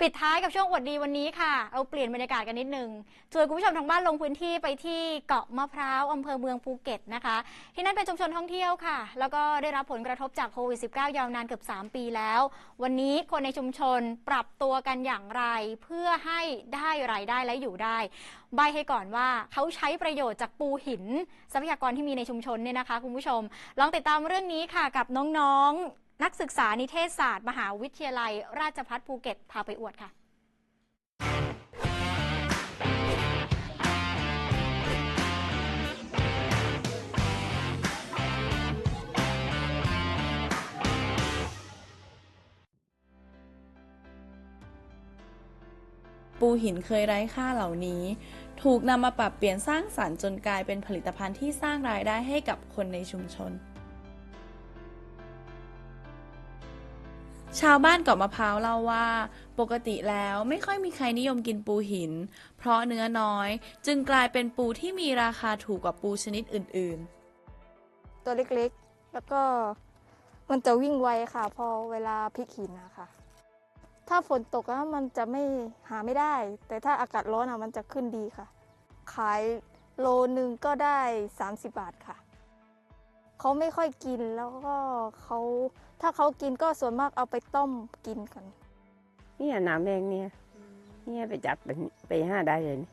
ปิดท้ายกับช่วงอวดดีวันนี้ค่ะเราเปลี่ยนบรรยากาศกันนิดนึงชวนคุณผู้ชมทางบ้านลงพื้นที่ไปที่เกาะมะพร้าวอำเภอเมืองภูเก็ตนะคะ ที่นั่นเป็นชุมชนท่องเที่ยวค่ะ แล้วก็ได้รับผลกระทบจากโควิด -19 ยาวนานเกือบ 3 ปีแล้ว วันนี้คนในชุมชนปรับตัวกันอย่างไร เพื่อให้ได้รายได้และอยู่ได้ ใบให้ก่อนว่าเขาใช้ประโยชน์จากปูหิน ทรัพยากรที่มีในชุมชนเนี่ยนะคะ คุณผู้ชม ลองติดตามเรื่องนี้ค่ะกับน้องๆ นักศึกษานิเทศศาสตร์ มหาวิทยาลัย ราชภัฏภูเก็ตพาไปอวดค่ะปูหินเคยไร้ค่าเหล่านี้ ถูกนำมาปรับเปลี่ยนสร้างสรรค์จนกลายเป็นผลิตภัณฑ์ที่สร้างรายได้ให้กับคนในชุมชน ชาวบ้านเกาะมะพร้าวเล่าว่า ปกติแล้วไม่ค่อยมีใครนิยมกินปูหิน เพราะเนื้อน้อยจึงกลายเป็นปูที่มีราคาถูกกว่าปูชนิดอื่นๆ ตัวเล็กๆ แล้วก็มันจะวิ่งไวค่ะ พอเวลาพลิกหินนะคะถ้าฝนตกอะมันจะไม่หาไม่ได้ แต่ถ้าอากาศร้อนอะมันจะขึ้นดีค่ะ ขายโลนึงก็ได้ 30 บาทค่ะ เขาไม่ค่อยกินแล้วก็เขาถ้าเขากินก็ส่วนมากเอาไปต้มกินกันเนี่ยน้ำแดงเนี่ยเนี่ยไปจับไปไปห้าได้เลยนี่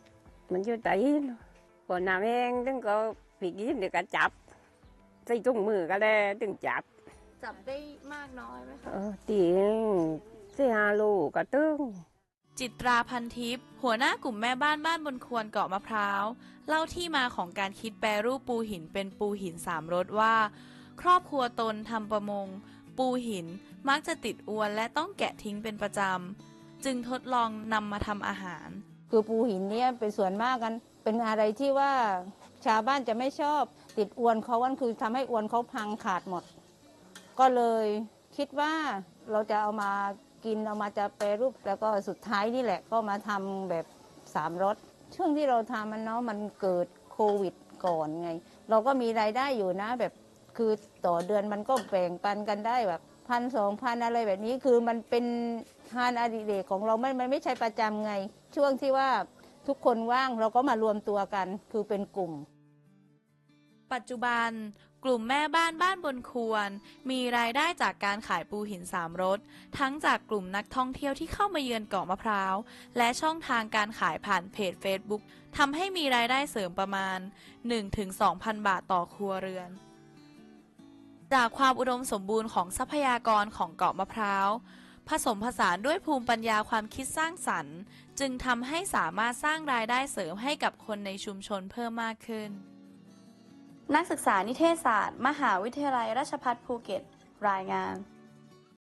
มันอยู่ไตเนอะพอน้ำแห้งถึงก็ผีกินเดี๋ยวก็จับใส่ถุงมือก็ได้ถึงจับ จับได้มากน้อยไหมคะเออตีสี่ห้าลูกก็ตึง จิตราพันทิพย์หัวหน้ากลุ่มแม่บ้านบ้านบนควรเกาะมะพร้าว เล่าที่มาของการคิดแปรรูปปูหินเป็นปูหินสามรสว่า ครอบครัวตนทำประมง ปูหินมักจะติดอวนและต้องแกะทิ้งเป็นประจำ จึงทดลองนำมาทำอาหาร คือปูหินเนี่ยเป็นส่วนมากกัน เป็นอะไรที่ว่าชาวบ้านจะไม่ชอบติดอวนเขาวันคือทำให้อวนเขาพังขาดหมด ก็เลยคิดว่าเราจะเอามา กินเอามาจะแปรรูปแล้วก็สุดท้ายนี่แหละก็มาทำแบบสามรสช่วงที่เราทำมันเนาะมันเกิดโควิดก่อนไง เราก็มีรายได้อยู่นะแบบคือต่อเดือนมันก็แบ่งปันกันได้แบบพันสองพันอะไรแบบนี้คือมันเป็นงานอดิเรกของเราไม่มันไม่ใช่ประจำไง ช่วงที่ว่าทุกคนว่างเราก็มารวมตัวกันคือเป็นกลุ่ม ปัจจุบัน กลุ่มแม่บ้านบ้านบนควร มีรายได้จากการขายปูหินสามรสทั้งจากกลุ่มนักท่องเที่ยวที่เข้ามาเยือนเกาะมะพร้าว และช่องทางการขายผ่านเพจ Facebook ทำให้มีรายได้เสริมประมาณ 1-2,000 บาทต่อครัวเรือน จากความอุดมสมบูรณ์ของทรัพยากรของเกาะมะพร้าวผสมผสานด้วยภูมิปัญญาความคิดสร้างสรรค์ จึงทำให้สามารถสร้างรายได้เสริมให้กับคนในชุมชนเพิ่มมากขึ้น นักศึกษานิเทศศาสตร์ มหาวิทยาลัยราชภัฏภูเก็ต รายงาน